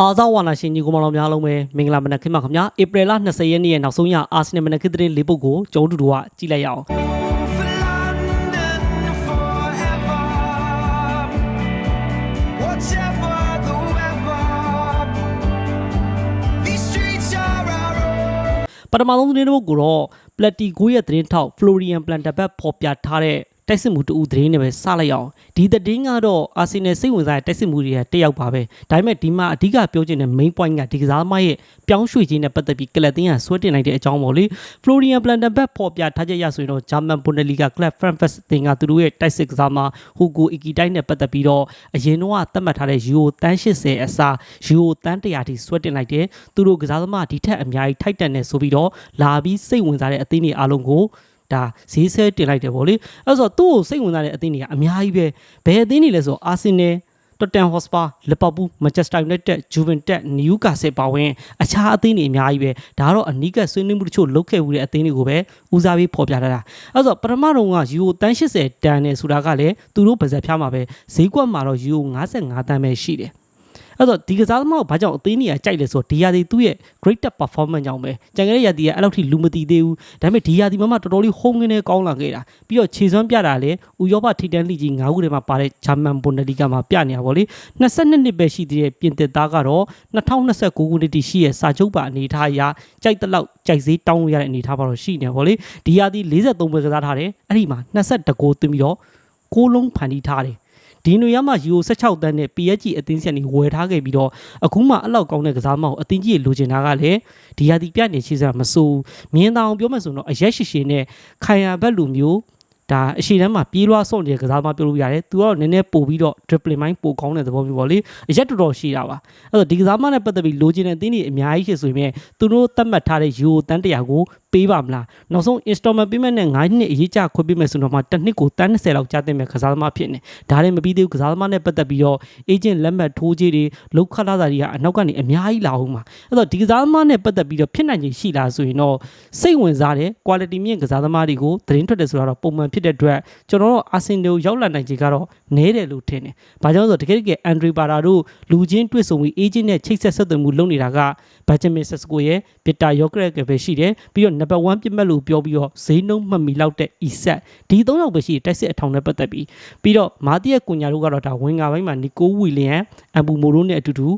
အာဇာဝါနာရှင်ညီကောင်မတော်များလုံးပဲမင်္ဂလာမနက်ခင်းပါခင်ဗျာဧပြီလ20ရက်နေ့ရဲ့နောက်ဆုံးရအာဆင်နယ်မနက်ခင်းသတင်းလေးပုတ်ကိုကျွန်တော်တို့ကကြည့်လိုက်ရအောင် For London forever. Whatever the weather, these streets are our own. ပထမဆုံးသတင်းတစ်ပုတ်ကိုတော့ပလက်တီကိုရဲ့သတင်းထောက်ဖလိုရီယန်ပလန်တာဘက်ပေါ်ပြထားတဲ့ တိုက်စစ်မှုတူသတင်းနဲ့ပဲစလိုက်အောင်ဒီသတင်းကတော့အာဆင်နယ်စိတ်ဝင်စားတဲ့တိုက်စစ်မှုတွေကတက်ရောက်ပါပဲဒါပေမဲ့ဒီမှာအဓိကပြောချင်တဲ့ main point ကဒီကစားသမားရဲ့ပြောင်းရွှေ့ခြင်းနဲ့ပတ်သက်ပြီးကလပ်တင်းကဆွဲတင်လိုက်တဲ့အကြောင်းပေါ့လေဖလိုရီယန်ပလန်တာဘက်ပေါ်ပြထားချက်ရဆိုရင်တော့ဂျာမန်ဘွန်ဒလီဂါကလပ်ဖရန့်ဖက်စ်တင်ကသူတို့ရဲ့တိုက်စစ်ကစားသမားဟူကိုအီကီတိုင်းနဲ့ပတ်သက်ပြီးတော့အရင်တော့သတ်မှတ်ထားတဲ့ယူရိုတန်း80အစားယူရိုတန်း100ထိဆွဲတင်လိုက်တယ်သူတို့ကစားသမားဒီထက်အများကြီးထိုက်တန်တယ်ဆိုပြီးတော့လာပြီးစိတ်ဝင်စားတဲ့အသင်းတွေအားလုံးကို ဒါဈေးဆဲတင်လိုက်တယ်ဗောလေအဲ့ဆိုတော့သူ့ကိုစိတ်ဝင်စားတဲ့အသင်းတွေကအများကြီးပဲဘယ်အသင်းတွေလဲဆိုတော့အာဆင်နယ်တော့တန်ဟော့စပါလီဗာပူးမန်ချက်စတာယူနိုက်တက်ဂျူဗင်တက်နယူကာဆယ်ပါဝင်အခြားအသင်းတွေအများကြီးပဲဒါကတော့အနီးကပ်ဆွေးနွေးမှုတချို့လုပ်ခဲ့မှုတဲ့အသင်းတွေကိုပဲဦးစားပေးဖော်ပြထားတာအဲ့ဆိုတော့ပထမတော့ကယူရိုတန်း80တန်နဲ့ဆိုတာကလည်းသူတို့ပါဇက်ဖျားမှာပဲဈေးကွက်မှာတော့ယူရို55တန်ပဲရှိတယ် အဲ့တော့ဒီကစားသမားကိုဘာကြောင့်အသင်းကြီးကကြိုက်လဲဆိုတော့ဒီရာသီသူ့ရဲ့ great performance ကြောင့်ပဲကြံခဲ့တဲ့ရာသီကအဲ့လောက်ထိလူမတည်သေးဘူးဒါပေမဲ့ဒီရာသီမှာမှတော်တော်လေးဟုံးငင်းနေကောင်းလာခဲ့တာပြီးတော့ခြေစွမ်းပြတာလည်းဥရောပထိတန်းလိကြီး၅ခုထဲမှာပါတဲ့ဂျာမန်ဘွန်ဒလီဂါမှာပြနေတာဗောလေ22နှစ်ပဲရှိသေးတဲ့ပြင်သစ်သားကတော့2029ခုနှစ်တည်းရှိရဲ့စာချုပ်ပါအနေထားအရကြိုက်တဲ့လောက်ကြိုက်ဈေးတောင်းလို့ရတဲ့အနေထားပါတော့ရှိနေဗောလေဒီရာသီ43ပဲကစားထားတယ်အဲ့ဒီမှာ22ဂိုးသွင်းပြီးတော့ကိုးလုံးဖန်တီးထားတယ် ဒီနွေရမှာယူ16တန်းနဲ့ PSG အသင်းဆက်နေဝယ်ထားခဲ့ပြီးတော့အခုမှအဲ့လောက်ကောင်းတဲ့ကစားမအောင်အသင်းကြီးလိုချင်တာကလည်းဒီရာသီပြနေရှိစရာမစိုးမြင်းတောင်ပြောမှဆိုတော့အရက်ရှိရှိနဲ့ခိုင်ရဘက်လူမျိုး ဒါအရှိတန်းမှာပြေးလွှားဆော့နေတဲ့ကစားမပြောလို့ရတယ်သူကတော့နည်းနည်းပို့ပြီးတော့ dribbling မိုင်းပိုကောင်းတဲ့သဘောမျိုးပေါ့လေအရက်တော်တော်ရှိတာပါအဲ့တော့ဒီကစားမနဲ့ပတ်သက်ပြီးလိုချင်တဲ့အသင်းတွေအများကြီးရှိဆိုရင်သူတို့သတ်မှတ်ထားတဲ့ယူတန်းတရာကိုပေးပါမလားနောက်ဆုံး installment payment နဲ့9နှစ်အရေးကြခွင့်ပေးမယ်ဆိုတော့မှတစ်နှစ်ကိုတန်း20လောက်ကျတဲ့မဲ့ကစားသမားဖြစ်နေဒါလည်းမပြီးသေးဘူးကစားသမားနဲ့ပတ်သက်ပြီးတော့ agent လက်မှတ်ထိုးကြေးတွေလောက်ခလာတာတွေကအနောက်ကနေအများကြီးလာအောင်မှာအဲ့တော့ဒီကစားသမားနဲ့ပတ်သက်ပြီးတော့ဖြစ်နိုင်ခြင်းရှိလားဆိုရင်တော့စိတ်ဝင်စားတဲ့ quality မြင့်ကစားသမားတွေကိုသတင်းထွက်တယ်ဆိုတော့ပုံမှန်ဖြစ်တဲ့အတွက်ကျွန်တော်တို့အာဆင်နယ်ကိုရောက်လာနိုင်ခြေကတော့နည်းတယ်လို့ထင်တယ်။ဘာကြောင့်လဲဆိုတော့တကယ်တကယ်အန်ဒရီပါတာတို့လူချင်းတွေ့ဆုံပြီး agent နဲ့ချိတ်ဆက်ဆက်သွယ်မှုလုပ်နေတာကဘတ်ဂျမင်ဆက်စကိုရဲ့ဗစ်တာယောဂရက်ကပဲရှိတယ်ပြီးတော့ number 1ပြစ်မှတ်လို့ပြောပြီးတော့ဈေးနှုန်းမှတ်မီလောက်တဲ့ ESET ဒီသုံးယောက်ပဲရှိတယ်တိုက်စစ်အထောင်နဲ့ပတ်သက်ပြီးပြီးတော့မာတီယက်ကွန်ညာတို့ကတော့ဒါဝင်ငါပိုင်းမှာနီကိုဝီလီယန်အမ်ဘူမိုရိုနဲ့အတူတူ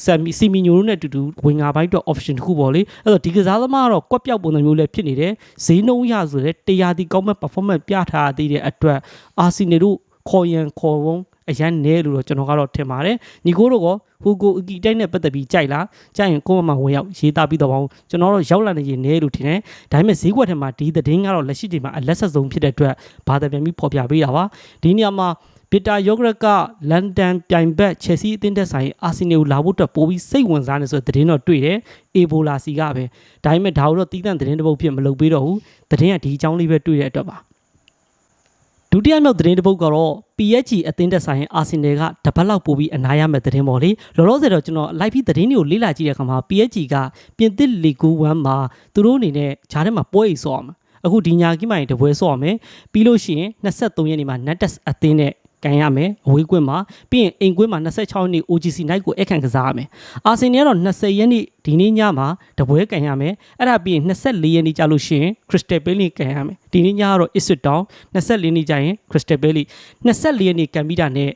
ဆမ်မီစီမီညိုတို့နဲ့အတူတူဝင်ငါပိုင်းတော့ option တစ်ခုပေါ့လေအဲ့တော့ဒီကစားသမားကတော့ကွက်ပြောက်ပုံစံမျိုးလည်းဖြစ်နေတယ်ဈေးနှုန်းရဆိုတဲ့တရားဒီကောင်းမဲ့ performance ပြထားသေးတဲ့အတွက်အာဆီနယ်တို့ခေါ်ရန်ခေါ်ဝုန်းအရန်နဲလို့တော့ကျွန်တော်ကတော့ထင်ပါတယ်ညီကိုတို့ကဟူကိုအကီတိုက်နဲ့ပတ်သက်ပြီးကြိုက်လားကြိုက်ရင်ကိုယ့်မမဝင်ရောက်ရေးသားပြီးတော့အောင်ကျွန်တော်တို့ရောက်လာနေရင်နဲလို့ထင်တယ်ဒါပေမဲ့ဈေးကွက်ထဲမှာဒီသတင်းကတော့လက်ရှိချိန်မှာအလက်ဆက်ဆုံးဖြစ်တဲ့အတွက်ဘာသာပြန်ပြီးဖော်ပြပေးတာပါဒီနေရာမှာ ဗစ်တာယောဂရက်ကလန်ဒန်ပြိုင်ဘက်ချယ်ဆီအသင်းသက်ဆိုင်အာဆင်နယ်ကိုလာဖို့အတွက်ပို့ပြီးစိတ်ဝင်စားနေဆိုတဲ့သတင်းတော့တွေ့တယ်အေဘိုလာစီကပဲဒါပေမဲ့ဒါကိုတော့တီးတန့်သတင်းတစ်ပုဒ်ဖြစ်မလုပ်ပေးတော့ဘူးသတင်းကဒီအကြောင်းလေးပဲတွေ့တဲ့အတွက်ပါဒုတိယမြောက်သတင်းတစ်ပုဒ်ကတော့ PSG အသင်းသက်ဆိုင်အာဆင်နယ်ကတပတ်လောက်ပို့ပြီးအနားရမယ့်သတင်းပေါ့လေလောလောဆယ်တော့ကျွန်တော်လိုက်ပြီးသတင်းတွေကိုလေ့လာကြည့်တဲ့အခါမှာ PSG ကပြင်သစ်လီဂူ1မှာသူတို့အနေနဲ့ဂျားထဲမှာပွဲအိတ်ဆော့အောင်အခုဒီညာကိမိုင်တပွဲဆော့အောင်မယ်ပြီးလို့ရှိရင်23ရက်နေ့မှာ Natas အသင်းနဲ့ ကန်ရမယ်အဝေးကွင်းမှာပြီးရင်အိမ်ကွင်းမှာ26ရက်နေ့ OGC night ကိုအခန့်ကစားရမယ်အာဆင်နယ်ကတော့20ရက်နေ့ဒီနေ့ညမှာတပွဲကန်ရမယ်အဲ့ဒါပြီးရင်24ရက်နေ့ကြာလို့ရှိရင် Crystal Palace ကန်ရမယ်ဒီနေ့ညကတော့ Ipswich Town 24ရက်နေ့ကျရင် Crystal Palace 24ရက်နေ့ကန်ပြီးတာနဲ့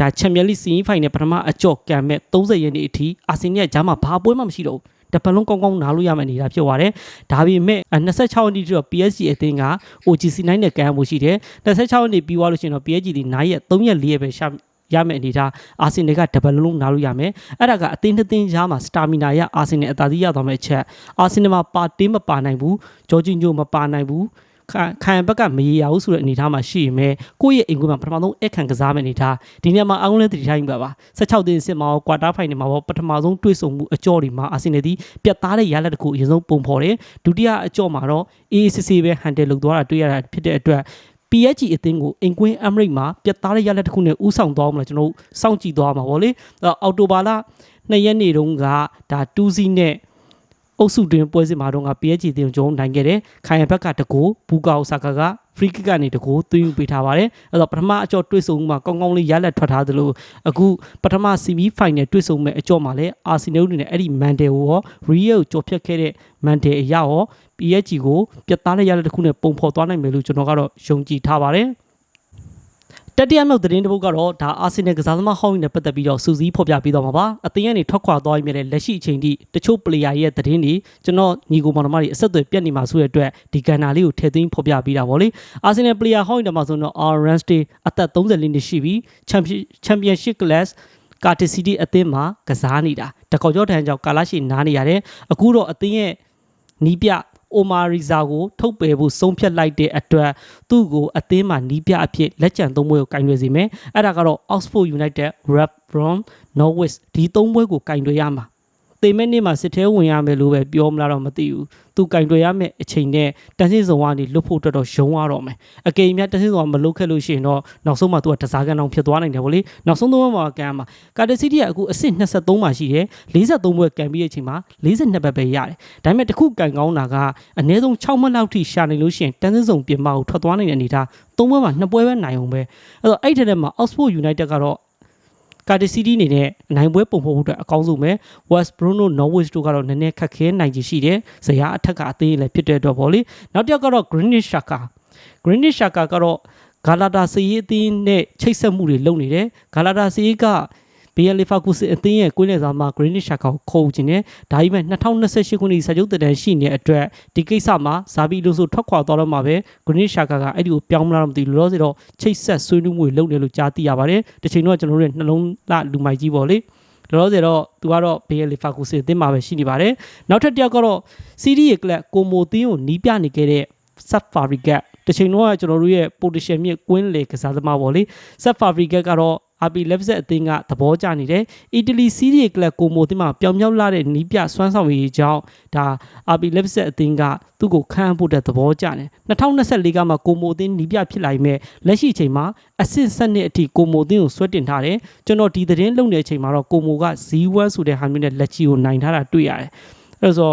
ဒါချန်ပီယံလိစီးဖိုင်နယ်ပထမအကြော့ကန်မဲ့30ရက်နေ့အထိအာဆင်နယ်ကဂျားမှာဘာပွဲမှမရှိတော့ဘူး တပတ်လုံးကောင်းကောင်းနားလို့ရမယ့်အနေအထားဖြစ်သွားတယ်။ဒါပေမဲ့26ရက်နေ့ကျတော့ PSG အသင်းက OGC 9နဲ့ကန်မှုရှိတယ်။26ရက်နေ့ပြီးသွားလို့ရှိရင်တော့ PSG ဒီ9ရက်3ရက်4ရက်ပဲရှာရမယ့်အနေထားအာဆင်နယ်ကတပတ်လုံးနားလို့ရမယ်အဲ့ဒါကအသင်းတစ်သင်းကြားမှာစတာမီနာရအာဆင်နယ်အသာစီးရသွားမယ့်အချက်အာဆင်နယ်မှာပါတင်းမပါနိုင်ဘူးဂျော်ဂျီညိုမပါနိုင်ဘူး ခံခံဘက်ကမရေရဘူးဆိုတဲ့အနေအထားမှာရှိရင်ပဲကိုယ့်ရဲ့အိမ်ကွင်းမှာပထမဆုံးအခန့်ကစားမယ့်အနေအထားဒီနေရာမှာအအောင်လဲတတိထိုင်းပါပါ16တင်းစစ်မှာကွာတာဖိုင်နယ်မှာပထမဆုံးတွေ့ဆုံမှုအကြောတွေမှာအာဆင်နယ်ဒီပြတ်သားတဲ့ရလဒ်တစ်ခုအရင်ဆုံးပုံဖော်တယ်ဒုတိယအကြောမှာတော့ AACC ပဲဟန်တယ်လုပ်သွားတာတွေ့ရတာဖြစ်တဲ့အတွက် PSG အသင်းကိုအင်ကွင်းအမရိတ်မှာပြတ်သားတဲ့ရလက်တစ်ခုနဲ့ဥဆောင်သွားအောင်လို့ကျွန်တော်တို့စောင့်ကြည့်သွားမှာဗောလေအဲ့တော့အော်တိုဘာလ2ရက်နေ့တုန်းကဒါ2စီးနဲ့ အုပ်စုတွင်ပွဲစဉ်မှာတော့က PSG တင်ကျုံနိုင်ခဲ့တယ်ခိုင်ရဘက်ကတကူဘူကာအိုဆာကာက free kick ကနေတကူသွင်းယူပေးထားပါတယ်အဲ့တော့ပထမအကြော့တွေ့ဆုံမှုမှာကောင်းကောင်းလေးရလက်ထွက်ထားသလိုအခုပထမ semi final တွေ့ဆုံမဲ့အကြော့မှာလည်းအာဆင်နယ်အနေနဲ့အဲ့ဒီ Mandel ကိုရော Real ကိုကြော်ဖြတ်ခဲ့တဲ့ Mandel အရာရော PSG ကိုပြတ်သားတဲ့ရလက်တစ်ခုနဲ့ပုံဖော်သွားနိုင်မယ်လို့ကျွန်တော်ကတော့ယုံကြည်ထားပါတယ် တတိယမြောက်သတင်းတစ်ပုဒ်ကတော့ဒါအာဆင်နယ်ကစားသမားဟောင်းကြီးနဲ့ပတ်သက်ပြီးတော့စူးစီးဖော်ပြပေးတော့မှာပါအသင်းကနေထွက်ခွာသွားပြီးမြဲတဲ့လက်ရှိအချိန်ထိတချို့ပလေယာရဲ့သတင်းတွေကျွန်တော်ညီကိုမောင်နှမတွေအဆက်အသွယ်ပြတ်နေမှာဆိုတဲ့အတွက်ဒီကဏ္ဍလေးကိုထည့်သွင်းဖော်ပြပေးတာဗောလေအာဆင်နယ်ပလေယာဟောင်းကြီးတမှာဆိုတော့ R Ramsey အသက်34နှစ်ရှိပြီချန်ပီယံချန်ပီယံရှစ် class ကာတီစီတီအသင်းမှာကစားနေတာတကောက်ကျော်ထန်ကြောင့်ကာလာရှိနားနေရတယ်အခုတော့အသင်းရဲ့နီးပြ အိုမာရီဇာကိုထုတ်ပယ်ဖို့ဆုံးဖြတ်လိုက်တဲ့အတွက်သူ့ကိုအသင်းမှာနီးပြအဖြစ်လက်ကျန်သုံးပွဲကိုကင်တွယ်စေမယ်အဲ့ဒါကတော့ Oxford United, Rotherham, Norwich ဒီသုံးပွဲကိုကင်တွယ်ရမှာ တေမဲ့နေ့မှာစစ်သေးဝင်ရမယ်လို့ပဲပြောမလားတော့မသိဘူးသူကင်တွယ်ရမယ့်အချိန်နဲ့တန်းစင်းစုံကနေလွတ်ဖို့တော်တော်ရုံးရတော့မယ်အကိမ်မြတ်တန်းစင်းစုံကမလွတ်ခဲ့လို့ရှိရင်တော့နောက်ဆုံးမှသူကတစားကန်အောင်ဖြစ်သွားနိုင်တယ်ဗောလေနောက်ဆုံးသုံးပွဲမှာကန်မှာကာတာစီတီကအခုအဆင့်23မှာရှိတယ်43ပွဲကန်ပြီးတဲ့အချိန်မှာ42ဘက်ပဲရတယ်ဒါပေမဲ့တခုကန်ကောင်းတာကအနည်းဆုံး6မှတ်လောက်ထိရှာနေလို့ရှိရင်တန်းစင်းစုံပြင်မကိုထွက်သွားနိုင်တဲ့အနေထားသုံးပွဲမှာနှစ်ပွဲပဲနိုင်အောင်ပဲအဲ့တော့အဲ့ထက်ထဲမှာ Oxford United ကတော့ ကာတီစီတီအနေနဲ့အနိုင်ပွဲပုံဖော်ဖို့အတွက်အကောင်းဆုံးပဲ West Brom တို့ Norwich တို့ကတော့နည်းနည်းခက်ခဲနိုင်ချင်ရှိတယ်ဇယားအထက်ကအသေးလည်းဖြစ်တဲ့အတွက်ပေါ့လေနောက်တစ်ယောက်ကတော့ Greenwich Shaka Greenwich Shaka ကတော့ဂါလာတာစီရေးအသင်းနဲ့ချိတ်ဆက်မှုတွေလုပ်နေတယ်ဂါလာတာစီရေးက ဘီယယ်လီဖာကူစအသင်းရဲ့ကွင်းလယ်စာမှာ Greenwich Shaka ကိုခေါ်ခြင်းနဲ့ဒါပေမဲ့2028ခုနှစ်စာချုပ်တတန်းရှိနေတဲ့အတွက်ဒီကိစ္စမှာဇာဘီလိုဆိုထွက်ခွာသွားတော့မှာပဲ Greenwich Shaka ကအဲ့ဒီကိုပြောင်းမလာတော့မသိဘူးလောလောဆယ်တော့ချိတ်ဆက်ဆွေးနွေးမှုတွေလုပ်နေလို့ကြားသိရပါတယ်တစ်ချိန်တော့ကျွန်တော်တို့ရဲ့နှလုံးလှလူမိုက်ကြီးပေါ့လေလောလောဆယ်တော့သူကတော့ဘေးလီဖာကူစအသင်းမှာပဲရှိနေပါတယ်နောက်ထပ်တစ်ယောက်ကတော့စီးရီးရဲ့ကလပ်ကိုမိုသင်းကိုနီးပြနေခဲ့တဲ့ Sub Fabricat တစ်ချိန်တော့ကျွန်တော်တို့ရဲ့ potential မြင့်ကွင်းလေကစားသမားပေါ့လေ Sub Fabricat ကတော့ RB Leipzig အသင်းကသဘောကျနေတယ်။အီတလီစီးရီးကလပ်ကိုမိုအသင်းမှာပြောင်မြောက်လာတဲ့နီးပြစွမ်းဆောင်ရည်ကြောင့်ဒါ RB Leipzig အသင်းကသူ့ကိုခန့်ဖို့တဲ့သဘောကျတယ်။2024ကမှကိုမိုအသင်းနီးပြဖြစ်လာပြီးလက်ရှိအချိန်မှာအဆင့်ဆက်နှစ်အထိကိုမိုအသင်းကိုဆွဲတင်ထားတယ်။ကျွန်တော်ဒီသတင်းလုပ်နေတဲ့အချိန်မှာတော့ကိုမိုက Z1 ဆိုတဲ့ဟာမျိုးနဲ့လက်ချီကိုနိုင်ထားတာတွေ့ရတယ်။အဲဒါဆို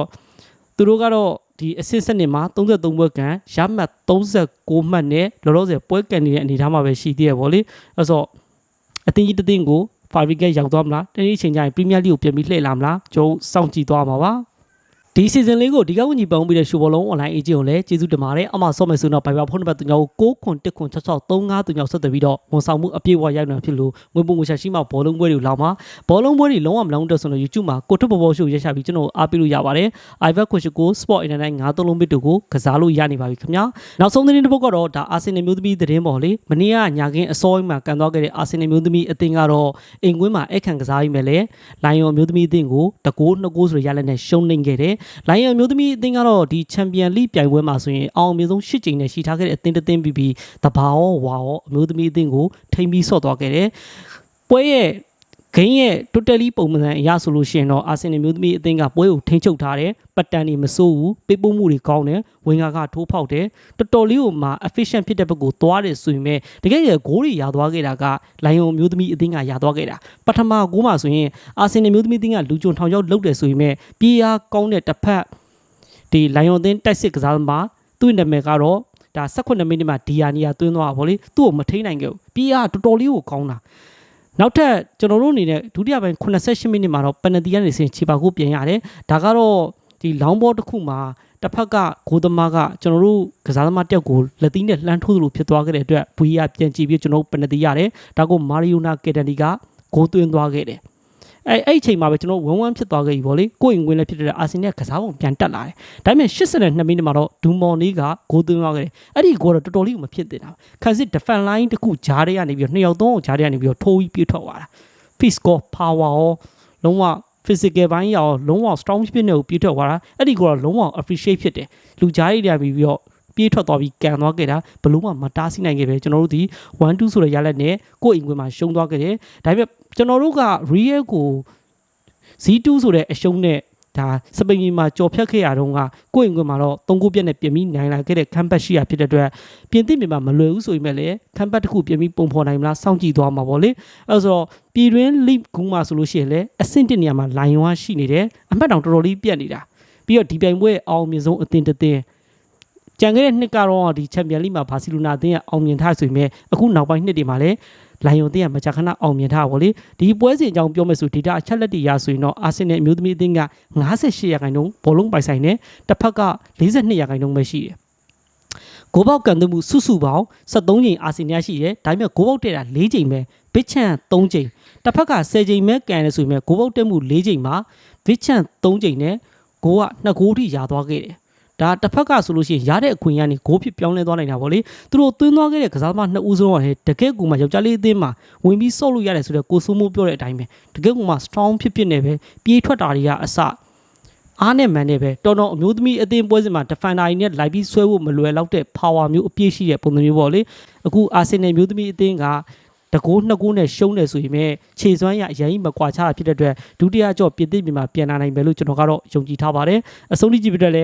သူတို့ကတော့ဒီအဆင့်ဆက်နှစ်မှာ33ပွဲကန်ရမှတ်36မှတ်နဲ့လောလောဆယ်ပွဲကန်နေတဲ့အနေအထားမှာပဲရှိသေးရပါလေ။အဲဆို အတင်းကြီးတတင်းကို Fabricate ရောက်သွားမလားတနေ့ချိန်ကျရင် Premier League ကိုပြန်ပြီးလှည့်လာမလားကျွန်တော်စောင့်ကြည့်သွားမှာပါ ဒီ season လေးကိုဒီကဝန်ကြီးပေါင်းပြီးတဲ့ရှိုးဘောလုံး online agent ကိုလည်းကျေးဇူးတင်ပါတယ်အမှဆော့မယ်ဆိုတော့ Viber ဖုန်းနံပါတ်သူ nhau ကို6ခွန်1ခွန်6635သူ nhau ဆက်သွယ်ပြီးတော့ဝန်ဆောင်မှုအပြည့်အဝရောက်နေဖြစ်လို့ငွေပုံငွေရှာရှိမှဘောလုံးပွဲတွေလောက်မှာဘောလုံးပွဲတွေလုံးဝမလုံးတက်ဆိုတော့ YouTube မှာကိုထွတ်ဘောဘောရှိုးရက်ရှာပြီးကျွန်တော်အားပေးလို့ရပါတယ် iVer ခွန်ရှိကို Sport Internet 9သုံးလုံးဘစ်တို့ကိုကစားလို့ရနေပါပြီခင်ဗျာနောက်ဆုံးသတင်းတစ်ပုဒ်ကတော့ဒါအာဆင်နယ်မျိုးသမီးသတင်းပေါ့လေမနေ့ကညာကင်းအစောပိုင်းမှာကန်သွားခဲ့တဲ့အာဆင်နယ်မျိုးသမီးအသင်းကတော့အိမ်ကွင်းမှာအခန့်ကစားပြီးမယ်လေလိုင်ယွန်မျိုးသမီးအသင်းကိုတကိုးနှစ်ကိုးဆိုရရလက်နဲ့ရှုံးနေခဲ့တယ်လိုင်ယွန်မျိုးသမီးအသင်းကတော့ဒီချန်ပီယံလိပြိုင်ပွဲမှာဆိုရင်အောင်အမြင့်ဆုံး၈ချိန်နဲ့ရှိထားခဲ့တဲ့အသင်းတစ်သင်းပြီးပြီးတဘာရောဝါရောအမျိုးသမီးအသင်းကိုထိမ့်ပြီးဆော့သွားခဲ့တယ်ပွဲရဲ့ ဂိမ်းရဲ့ totally ပုံမှန်အရဆိုလို့ရှိရင်တော့အာဆင်နယ်မျိုးသမီးအသင်းကပွဲကိုထိန်းချုပ်ထားတယ်ပတ်တန်တွေမစိုးဘူးပေးပို့မှုတွေကောင်းတယ်ဝင်ကာကထိုးဖောက်တယ်တော်တော်လေးကိုမှ efficient ဖြစ်တဲ့ဘက်ကိုသွားတယ်ဆိုရင်ပဲတကယ်ရဂိုးတွေရသွားခဲ့တာကလိုင်ယွန်မျိုးသမီးအသင်းကရသွားခဲ့တာပထမဂိုးမှာဆိုရင်အာဆင်နယ်မျိုးသမီးအသင်းကလူကြုံထောင်ချောက်လုတ်တယ်ဆိုရင်ပဲပြေးအားကောင်းတဲ့တစ်ဖက်ဒီလိုင်ယွန်အသင်းတိုက်စစ်ကစားသမားသူ့နာမည်ကတော့ဒါ18မိနစ်မှာဒီယာနီယာသွင်းသွားတာဗောလေသူ့ကိုမထိန်နိုင်ခဲ့ဘူးပြေးအားတော်တော်လေးကိုကောင်းတာ နောက်ထပ်ကျွန်တော်တို့အနေနဲ့ဒုတိယပိုင်း88မိနစ်မှာတော့ပယ်နတီကနေဆင်ချီပါကိုပြန်ရတယ်ဒါကတော့ဒီလောင်းဘောတစ်ခုမှာတစ်ဖက်ကဂိုးသမားကကျွန်တော်တို့ကစားသမားတယောက်ကိုလက်သီးနဲ့လှမ်းထိုးသလိုဖြစ်သွားခဲ့တဲ့အတွက်ဘူရီယာပြန်ကြည့်ပြီးကျွန်တော်တို့ပယ်နတီရတယ်ဒါကိုမာရီယိုနာကက်တန်ဒီကဂိုးသွင်းသွားခဲ့တယ် အဲအဲ့အချိန်မှာပဲကျွန်တော်ဝန်းဝန်းဖြစ်သွားခဲ့ပြီဗောလေကိုယ့်ရင်ဝင်လည်းဖြစ်တဲ့အာဆင်နယ်ကစားပုံပြန်တက်လာတယ်ဒါပေမဲ့82မိနစ်မှာတော့ဒူမော်နီကဂိုးသွင်းသွားခဲ့တယ်အဲ့ဒီဂိုးတော့တော်တော်လေးကိုမဖြစ်သင့်တာခန်းစစ် defense line တခုဂျားတွေကနေပြီးတော့နှစ်ယောက်သုံးယောက်ဂျားတွေကနေပြီးတော့ထိုးပြီးပြေးထွက်သွားတာ fist score power ရောလုံးဝ physical ဘိုင်းရောလုံးဝ strong ဖြစ်နေကိုပြေးထွက်သွားတာအဲ့ဒီကတော့လုံးဝ appreciate ဖြစ်တယ်လူကြားရည်တွေပြီးတော့ပြေးထွက်သွားပြီးကန်သွားခဲ့တာဘလို့မှမတားဆီးနိုင်ခဲ့ပဲကျွန်တော်တို့ဒီ1 2ဆိုတဲ့ရလက်နဲ့ကိုယ့်အိမ်ခွင်မှာရှုံးသွားခဲ့တယ်ဒါပေမဲ့ ကျွန်တော်တို့က real ကို Z2 ဆိုတဲ့အရှုံးနဲ့ဒါစပိန်ပြည်မှာကြော်ဖြတ်ခဲ့ရတော့ကကိုယ့်အိမ်ခွင်မှာတော့၃ခုပြက်နဲ့ပြင်ပြီးနိုင်လာခဲ့တဲ့ခံပတ်ရှိရဖြစ်တဲ့အတွက်ပြင်သစ်မြန်မာမလွယ်ဘူးဆိုပေမဲ့လည်းခံပတ်တစ်ခုပြင်ပြီးပုံဖော်နိုင်မလားစောင့်ကြည့်သွားမှာပေါ့လေအဲဆိုတော့ပြည်တွင်း league ကူးမှာဆိုလို့ရှိရင်လည်းအဆင့်တစ်နေရာမှာလိုင်ယွာရှိနေတယ်အမှတ်တောင်တော်တော်လေးပြက်နေတာပြီးတော့ဒီပြိုင်ပွဲရဲ့အောင်မြင်ဆုံးအသင်းတစ်သင်းကြံခဲ့တဲ့နှစ်ကတော့ဒီချန်ပီယံလိမှာဘာစီလိုနာအသင်းကအောင်မြင်ထားဆိုပေမဲ့အခုနောက်ပိုင်းနှစ်တွေမှာလည်း လိုင်ယွန်အသင်းကမကြာခဏအောင်မြင်ထားပါလေဒီပွဲစဉ်အကြောင်းပြောမယ်ဆိုဒေတာအချက်လက်တွေရဆိုရင်တော့အာဆင်နယ်အမျိုးသမီးအသင်းက58ရာခိုင်နှုန်းဘောလုံးပိုင်ဆိုင်နေတစ်ဖက်က42ရာခိုင်နှုန်းပဲရှိတယ်ဂိုးပေါက်ကန်သွင်းမှုစုစုပေါင်း73ချိန်အာဆင်နယ်ရှိတယ်ဒါပေမဲ့ဂိုးပေါက်တဲ့တာ4ချိန်ပဲဘစ်ချန်3ချိန်တစ်ဖက်က10ချိန်ပဲကန်တယ်ဆိုပေမဲ့ဂိုးပေါက်တက်မှု4ချိန်မှာဘစ်ချန်3ချိန်နဲ့ဂိုးက2ဂိုးထိရသွားခဲ့တယ် ဒါတစ်ဖက်ကဆိုလို့ရှိရင်ရတဲ့အခွင့်အရေးကနေဂိုးဖြစ်ပြောင်းလဲသွားနိုင်တာပေါ့လေသူတို့သွင်းသွားခဲ့တဲ့ကစားသမားနှစ်ဦးစလုံးကလည်းတကယ့်ကူမှယောက်ျားလေးအသင်းမှာဝင်ပြီးဆော့လို့ရတယ်ဆိုတော့ကိုစိုးမိုးပြောတဲ့အတိုင်းပဲတကယ့်ကူမှ strong ဖြစ်ဖြစ်နေပဲပြေးထွက်တာတွေကအစအားနဲ့မန်နဲ့ပဲတော်တော်အမျိုးသမီးအသင်းပွဲစဉ်မှာ defender တွေနဲ့လိုက်ပြီးဆွဲဖို့မလွယ်တော့တဲ့ power မျိုးအပြည့်ရှိတဲ့ပုံစံမျိုးပေါ့လေအခုအာဆင်နယ်မျိုးသမီးအသင်းကတကိုးနှစ်ကိုးနဲ့ရှုံးတယ်ဆိုရင်ပဲခြေစွမ်းရအရင်မကွာချတာဖြစ်တဲ့အတွက်ဒုတိယကြော့ပြစ်သစ်ပြင်မှာပြန်လာနိုင်မယ်လို့ကျွန်တော်ကတော့ယုံကြည်ထားပါတယ်အဆုံးထိကြည့်ပြတဲ့လဲ